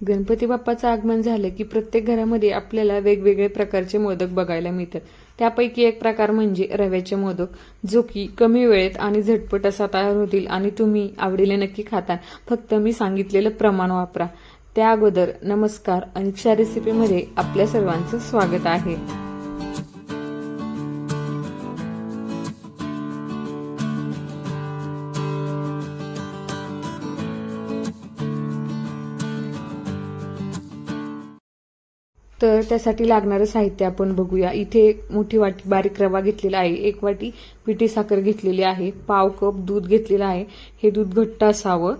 गणपती बाप्पाचं आगमन झालं की प्रत्येक घरामध्ये आपल्याला वेगवेगळे प्रकारचे मोदक बघायला मिळतात. त्यापैकी एक प्रकार म्हणजे रव्याचे मोदक जो की कमी वेळेत आणि झटपट असा तयार होतील आणि तुम्ही आवडीले नक्की खाता फक्त मी सांगितलेलं प्रमाण वापरा. त्या अगोदर नमस्कार अनिक्षा रेसिपीमध्ये आपल्या सर्वांचं स्वागत आहे. तर त्यासाठी लागणारं साहित्य आपण बघूया. इथे एक मोठी वाटी बारीक रवा घेतलेला आहे. एक वाटी पिठी साखर घेतलेली आहे. पाव कप दूध घेतलेलं आहे. हे दूध घट्ट असावं.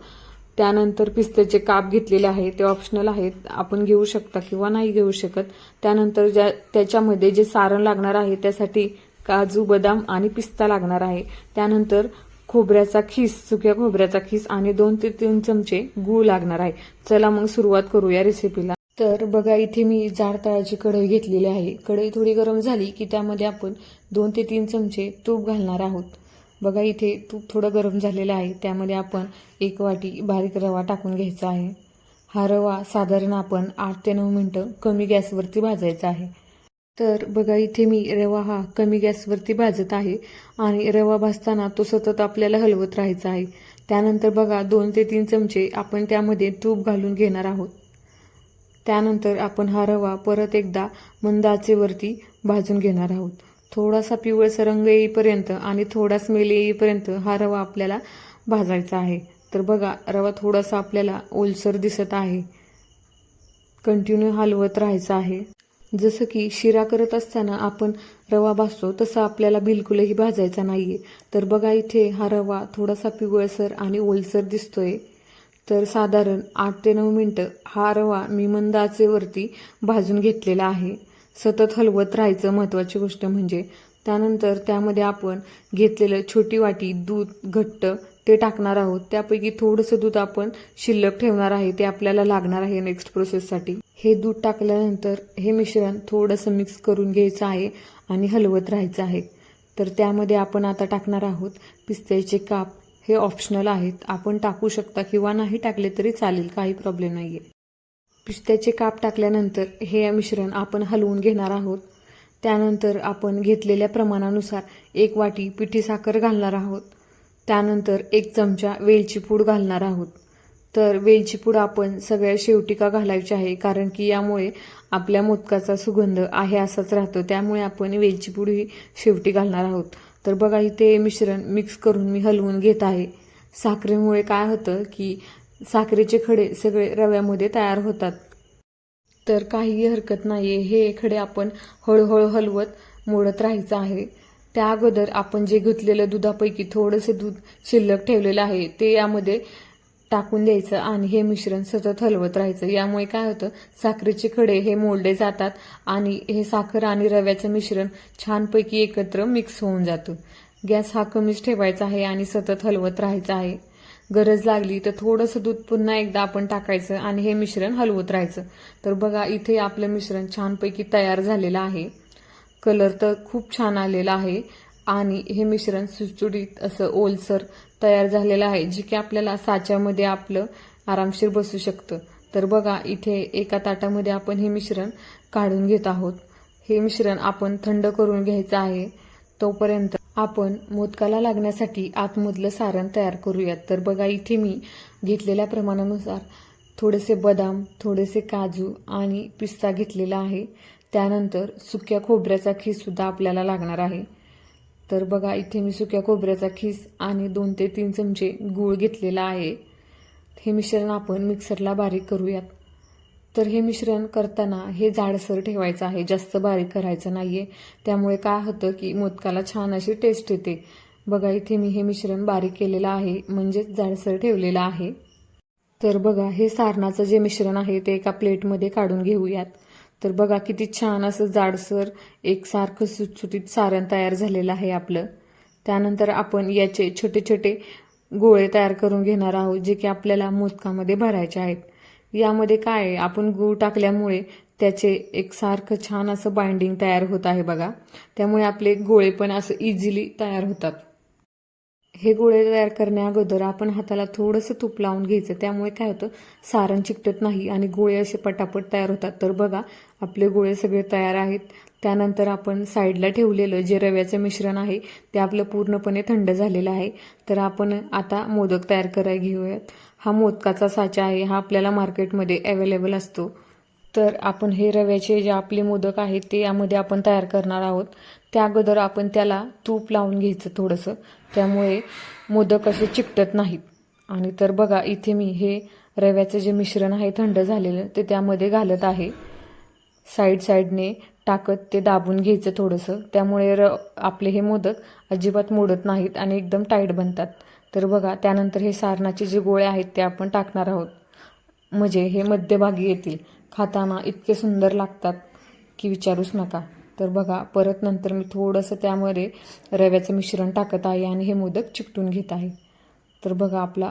त्यानंतर पिस्त्याचे काप घेतलेले आहे. ते ऑप्शनल आहेत. आपण घेऊ शकता किंवा नाही घेऊ शकत. त्यानंतर ज्या त्याच्यामध्ये जे सारण लागणार आहे त्यासाठी काजू बदाम आणि पिस्ता लागणार आहे. त्यानंतर खोबऱ्याचा खीस सुक्या खोबऱ्याचा खीस आणि दोन ते तीन चमचे गूळ लागणार आहे. चला मग सुरुवात करूया रेसिपीला तर बघा इथे मी जाड तळाची कढई घेतलेली आहे. कढई थोडी गरम झाली की त्यामध्ये आपण दोन ते तीन चमचे तूप घालणार आहोत. बघा इथे तूप थोडं गरम झालेलं आहे. त्यामध्ये आपण एक वाटी बारीक रवा टाकून घ्यायचा आहे. हा रवा साधारण आपण आठ ते नऊ मिनटं कमी गॅसवरती भाजायचा आहे. तर बघा इथे मी रवा हा कमी गॅसवरती भाजत आहे आणि रवा भाजताना तो सतत आपल्याला हलवत राहायचा आहे. त्यानंतर बघा दोन ते तीन चमचे आपण त्यामध्ये तूप घालून घेणार आहोत. त्यानंतर आपण हा रवा परत एकदा मंद आचेवरती भाजून घेणार आहोत. थोडासा पिवळसर रंग येईपर्यंत आणि थोडा स्मेल येईपर्यंत हा रवा आपल्याला भाजायचा आहे. तर बघा रवा थोडासा आपल्याला ओलसर दिसत आहे. कंटिन्यू हलवत राहायचं आहे. जसं की शिरा करत असताना आपण रवा भाजतो तसं आपल्याला बिलकुलही भाजायचा नाहीये. तर बघा इथे हा रवा थोडासा पिवळसर आणि ओलसर दिसतोय. तर साधारण आठ ते नऊ मिनटं हा रवा मी मंद आचेवरती भाजून घेतलेला आहे. सतत हलवत राहायचं महत्त्वाची गोष्ट म्हणजे त्यानंतर त्यामध्ये आपण घेतलेलं छोटी वाटी दूध घट्ट ते टाकणार आहोत. त्यापैकी थोडंसं दूध आपण शिल्लक ठेवणार आहे. ते आपल्याला लागणार आहे नेक्स्ट प्रोसेससाठी हे दूध टाकल्यानंतर हे मिश्रण थोडंसं मिक्स करून घ्यायचं आहे आणि हलवत राहायचं आहे. तर त्यामध्ये आपण आता टाकणार आहोत पिस्त्याचे काप. हे ऑप्शनल आहेत. आपण टाकू शकता किंवा नाही टाकले तरी चालेल काही प्रॉब्लेम नाही आहे पिस्त्याचे काप टाकल्यानंतर हे मिश्रण आपण हलवून घेणार आहोत. त्यानंतर आपण घेतलेल्या प्रमाणानुसार एक वाटी पिठी साखर घालणार आहोत. त्यानंतर एक चमचा वेलची पूड घालणार आहोत. तर वेलची पूड आपण सगळ्या शेवटी का घालायची आहे? कारण की यामुळे आपल्या मोदकाचा सुगंध आहे असाच राहतो. त्यामुळे आपण वेलची पूड ही शेवटी घालणार आहोत. तर बघा इथे मिश्रण मिक्स करून मी हलवून घेत आहे. साखरेमुळे काय होतं की साखरेचे खडे सगळे रव्यामध्ये तयार होतात. तर काहीही हरकत नाही हे खडे आपण हळूहळू हलवत मोडत राहायचं आहे. त्या अगोदर आपण जे घेतलेलं दुधापैकी थोडंसं दूध शिल्लक ठेवलेलं आहे ते यामध्ये टाकून द्यायचं आणि हे मिश्रण सतत हलवत राहायचं. यामुळे काय होतं साखरेचे खडे हे मोडले जातात आणि हे साखर आणि रव्याचं मिश्रण छानपैकी एकत्र मिक्स होऊन जातं. गॅस हा कमीच ठेवायचा आहे आणि सतत हलवत राहायचं आहे. गरज लागली तर थोडंसं दूध पुन्हा एकदा आपण टाकायचं आणि हे मिश्रण हलवत राहायचं. तर बघा इथे आपलं मिश्रण छानपैकी तयार झालेलं आहे. कलर तर खूप छान आलेला आहे. आणि हे मिश्रण सुटसुटीत असं ओलसर तयार झालेलं आहे जे की आपल्याला साच्यामध्ये आपलं आरामशीर बसू शकतं. तर बघा इथे एका ताटामध्ये आपण हे मिश्रण काढून घेत आहोत. हे मिश्रण आपण थंड करून घ्यायचं आहे तोपर्यंत आपण मोदकाला लागण्यासाठी आतमधलं सारण तयार करूयात. तर बघा इथे मी घेतलेल्या प्रमाणानुसार थोडेसे बदाम थोडेसे काजू आणि पिस्ता घेतलेला आहे. त्यानंतर सुक्या खोबऱ्याचा खीस सुद्धा आपल्याला लागणार आहे. तर बघा इथे मी सुक्या खोबऱ्याचा खीस आणि दोन ते तीन चमचे गूळ घेतलेला आहे. हे मिश्रण आपण मिक्सरला बारीक करूयात. तर हे मिश्रण करताना हे जाडसर ठेवायचं आहे. जास्त बारीक करायचं नाही आहे त्यामुळे काय होतं की मोदकाला छान अशी टेस्ट येते. बघा इथे मी हे मिश्रण बारीक केलेलं आहे. म्हणजेच जाडसर ठेवलेलं आहे. तर बघा हे सारणाचं जे मिश्रण आहे ते एका प्लेटमध्ये काढून घेऊयात. तर बघा किती छान असं जाडसर एकसारखं सुटसुटीत सारण तयार झालेलं आहे आपलं. त्यानंतर आपण याचे छोटे छोटे गोळे तयार करून घेणार आहोत जे की आपल्याला मोदकामध्ये भरायचे आहेत. यामध्ये काय आहे? आपण गूळ टाकल्यामुळे त्याचे एकसारखं छान असं बाइंडिंग तयार होत आहे बघा. त्यामुळे आपले गोळे पण असं इझिली तयार होतात. हे गोळे तयार करण्या अगोदर आपण हाताला थोडंसं तूप लावून घ्यायचं. त्यामुळे काय होतं? सारण चिकटत नाही आणि गोळे असे पटापट तयार होतात. तर बघा आपले गोळे सगळे तयार आहेत. त्यानंतर आपण साईडला ठेवलेलं जे रव्याचं मिश्रण आहे ते आपलं पूर्णपणे थंड झालेलं आहे. तर आपण आता मोदक तयार करायला घेऊयात. हा मोदकाचा साचा आहे हा आपल्याला मार्केटमध्ये अवेलेबल असतो. तर आपण हे रव्याचे जे आपले मोदक आहेत ते यामध्ये आपण तयार करणार आहोत. त्या अगोदर आपण त्याला तूप लावून घ्यायचं थोडंसं. त्यामुळे मोदक असे चिकटत नाहीत. आणि तर बघा इथे मी हे रव्याचं जे मिश्रण आहे थंड झालेलं ते त्यामध्ये घालत आहे. साईड साईडने टाकत ते दाबून घ्यायचं थोडंसं. त्यामुळे र आपले हे मोदक अजिबात मोडत नाहीत आणि एकदम टाईट बनतात. तर बघा त्यानंतर हे सारणाचे जे गोळे आहेत ते आपण टाकणार आहोत. म्हणजे हे मध्यभागी येतील. खाताना इतके सुंदर लागतात की विचारूच नका. तर बघा परत नंतर मी थोडंसं त्यामध्ये रव्याचं मिश्रण टाकत आहे आणि हे मोदक चिकटून घेत आहे. तर बघा आपला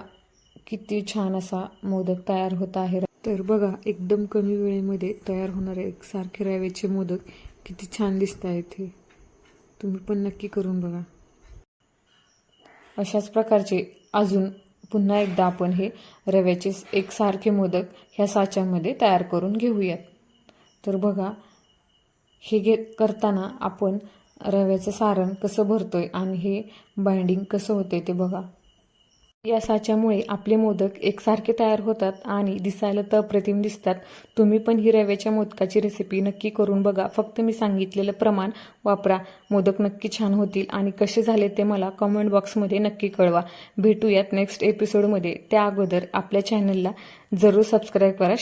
किती छान असा मोदक तयार होत आहे. तर बघा एकदम कमी वेळेमध्ये तयार होणारे एकसारखे रव्याचे मोदक किती छान दिसत आहेत हे. तुम्ही पण नक्की करून बघा. अशाच प्रकारचे अजून पुन्हा एकदा आपण हे रव्याचे एकसारखे मोदक ह्या साच्यामध्ये तयार करून घेऊयात. तर बघा हे घे करताना आपण रव्याचं सारण कसं भरतोय आणि हे बाइंडिंग कसं होते ते बघा. या साच्यामुळे आपले मोदक एकसारखे तयार होतात आणि दिसायला तर अप्रतिम दिसतात. तुम्ही पण ही रव्याच्या मोदकाची रेसिपी नक्की करून बघा. फक्त मी सांगितलेलं प्रमाण वापरा. मोदक नक्की छान होतील आणि कसे झाले ते मला कमेंट बॉक्समध्ये नक्की कळवा. भेटूयात नेक्स्ट एपिसोडमध्ये त्या अगोदर आपल्या चॅनलला जरूर सबस्क्राईब करा.